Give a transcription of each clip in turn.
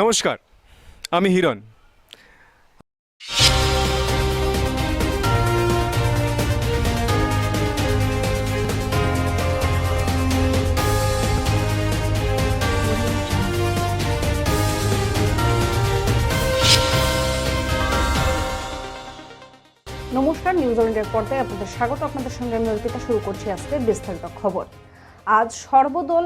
নমস্কার, আমি হিরণ। নমস্কার নিউজ ইন্ডিয়ার পর্দায় আপনাদের স্বাগত। আপনাদের সঙ্গে আমি অর্পিতা, শুরু করছি আজকে বিস্তারিত খবর। আজ সর্বদল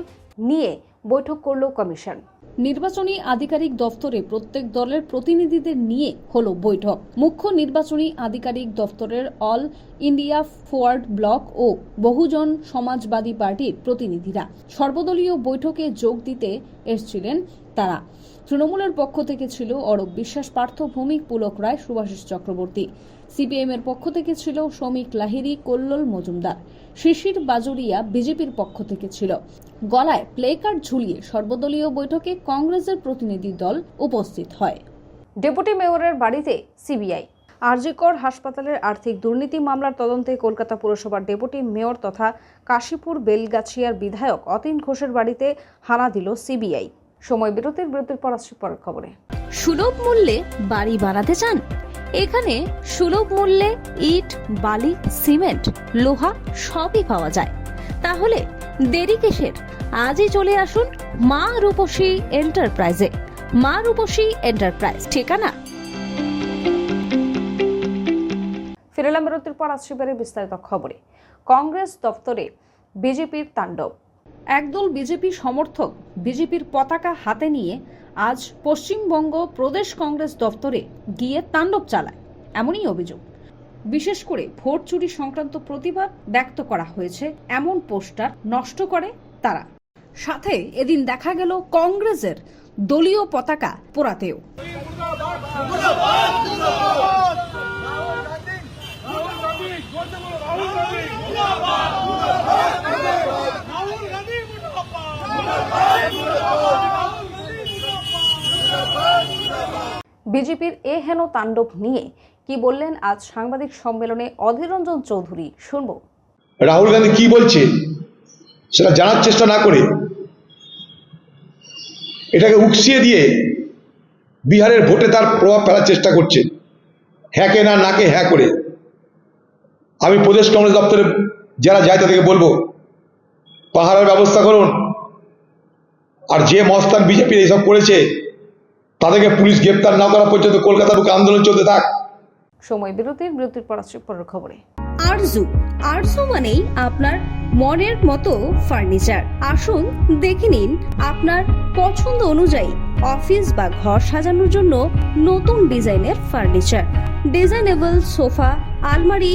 নিয়ে বৈঠক করল কমিশন। নির্বাচনী আধিকারিক দফতরে প্রত্যেক দলের প্রতিনিধিদের নিয়ে হল বৈঠক। মুখ্য নির্বাচনী আধিকারিক দফতরের অল ইন্ডিয়া ফোয়ার্ড ব্লক ও বহুজন সমাজবাদী পার্টির প্রতিনিধিরা। সর্বদলীয় বৈঠকে যোগ দিতে এসেছিলেন তারা। তৃণমূলের পক্ষ থেকে ছিল অরব বিশ্বাস, পার্থ ভৌমিক, পুলক রায়, সুভাষিস চক্রবর্তী। সিপিএম এর পক্ষ থেকে ছিল শ্রমিক লাহিরি কল্লোল মজুমদার। শিশির বাজুরিয়া বিজেপির পক্ষ থেকে ছিল। গলায় প্লে কার্ড ঝুলিয়ে সর্বদলীয় বৈঠকে কংগ্রেসের প্রতিনিধি দল উপস্থিত হয়। ডেপুটি মেয়রের বাড়িতে সিবিআই। আরজিকর হাসপাতালের আর্থিক দুর্নীতি মামলার তদন্তে কলকাতা পুরসভার ডেপুটি মেয়র তথা কাশীপুর বেলগাছিয়ার বিধায়ক অতীন ঘোষের বাড়িতে হানা দিল সিবিআই। সময় বিরতির বিরতির পর আসছি পরের খবরে। সুলভ মূল্যে বাড়ি বানাতে চান? এখানে সুলভ মূল্যে ইট বালি সিমেন্ট লোহা সবই পাওয়া যায়। তাহলে দেরি কিসের? আজই চলে আসুন মা রূপসী এন্টারপ্রাইজে। মা রূপসী এন্টারপ্রাইজ ঠিকানা? ফিরেলাম বিরতির পর আসছি বিস্তারিত খবরে। কংগ্রেস দপ্তরে বিজেপির তাণ্ডব। একদল বিজেপি সমর্থক বিজেপির পতাকা হাতে নিয়ে আজ পশ্চিমবঙ্গ প্রদেশ কংগ্রেস দফতরে গিয়ে তাণ্ডব চালায় এমনই অভিযোগ বিশেষ করে ভোট চুরি সংক্রান্ত প্রতিবাদ ব্যক্ত করা হয়েছে এমন পোস্টার নষ্ট করে তারা সাথে এদিন দেখা গেল কংগ্রেসের দলীয় পতাকা পোড়াতেও বিজেপির এ হেন তাণ্ডব নিয়ে কি বললেন আজ সাংবাদিক সম্মেলনে অধীর রঞ্জন চৌধুরী, শুনব। রাহুল গান্ধী কি বলছে সেটা জানার চেষ্টা না করে এটাকে উকসিয়ে দিয়ে বিহারের ভোটে তার প্রভাব ফেলার চেষ্টা করছে। হ্যাঁকে না নাকে হ্যাঁ করে। আমি প্রদেশ কংগ্রেস দপ্তরে যারা যায় তাদেরকে বলব পাহাড়ের ব্যবস্থা করুন। আর যে মস্তান বিজেপি এইসব করেছে তাদেরকে পুলিশ গ্রেপ্তার না করা পর্যন্ত কলকাতা বুকে আন্দোলন চলতে থাক। সময় বিরতির বিরতির পর আসছি পরের খবরে। আরজু আরজু মানেই আপনার মনের মতো ফার্নিচার। আসুন দেখে নিন আপনার পছন্দ অনুযায়ী অফিস বা ঘর সাজানোর জন্য নতুন ডিজাইনের ফার্নিচার। ডিজাইনেবল সোফা আলমারি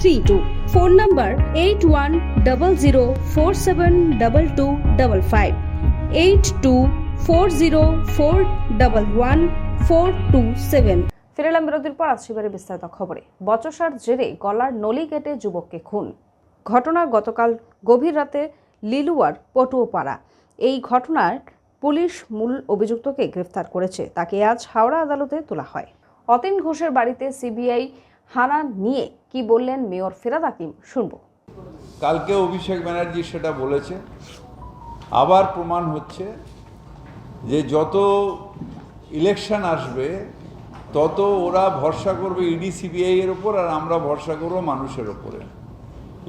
three two phone number eight one double zero four seven double two double five eight two four zero four double one four two seven ফিরেলাম বিরতির পর এবারে বিস্তারিত খবরে। বচসার জেরে গলার নলি কেটে যুবককে খুন। ঘটনা গতকাল গভীর রাতে লিলুয়ার পটুয়াপাড়া। এই ঘটনার পুলিশ মূল অভিযুক্তকে গ্রেফতার করেছে। তাকে আজ হাওড়া আদালতে তোলা হয়। অতীন ঘোষের বাড়িতে সিবিআই হানা নিয়ে কি বললেন মেয়র ফেরাদ হাকিম, শুনব। কালকে অভিষেক ব্যানার্জি সেটা বলেছে। আবার প্রমাণ হচ্ছে যে যত ইলেকশন আসবে, তত ওরা ভরসা করবে ইডি, সিবিআই এর ওপর আর আমরা ভরসা করব মানুষের ওপরে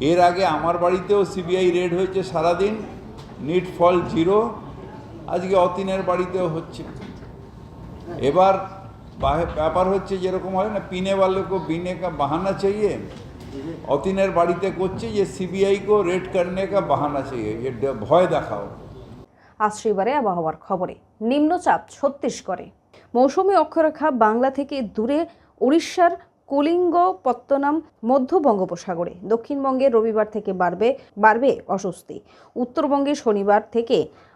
এর আগে আমার বাড়িতেও সিবিআই রেড হয়েছে সারাদিন, নিট ফল জিরো, আজকে অতীনের বাড়িতেও হচ্ছে। এবার ব্যাপার হচ্ছে যেরকম হয় না, পিনে কো বিনে কা বাহানা চাইয়ে, অতীনের বাড়িতে করছে যে সিবিআই কো রেড করনে কা বাহানা চাইয়ে ভয় দেখাও। আজ আবহাওয়ার খবরে, নিম্নচাপ ছত্তিশগড়ে মৌসুমি অক্ষরেখা বাংলা থেকে দূরে, উড়িষ্যার কলিঙ্গ, পত্তনাম, মধ্য বঙ্গোপসাগরে। দক্ষিণবঙ্গে রবিবার থেকে বাড়বে বাড়বে অস্বস্তি। উত্তরবঙ্গে শনিবার থেকে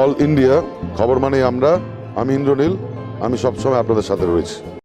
অল ইন্ডিয়া খবর মানে আমরা আমি ইন্দ্রনীল আমি সবসময় আপনাদের সাথে রয়েছি।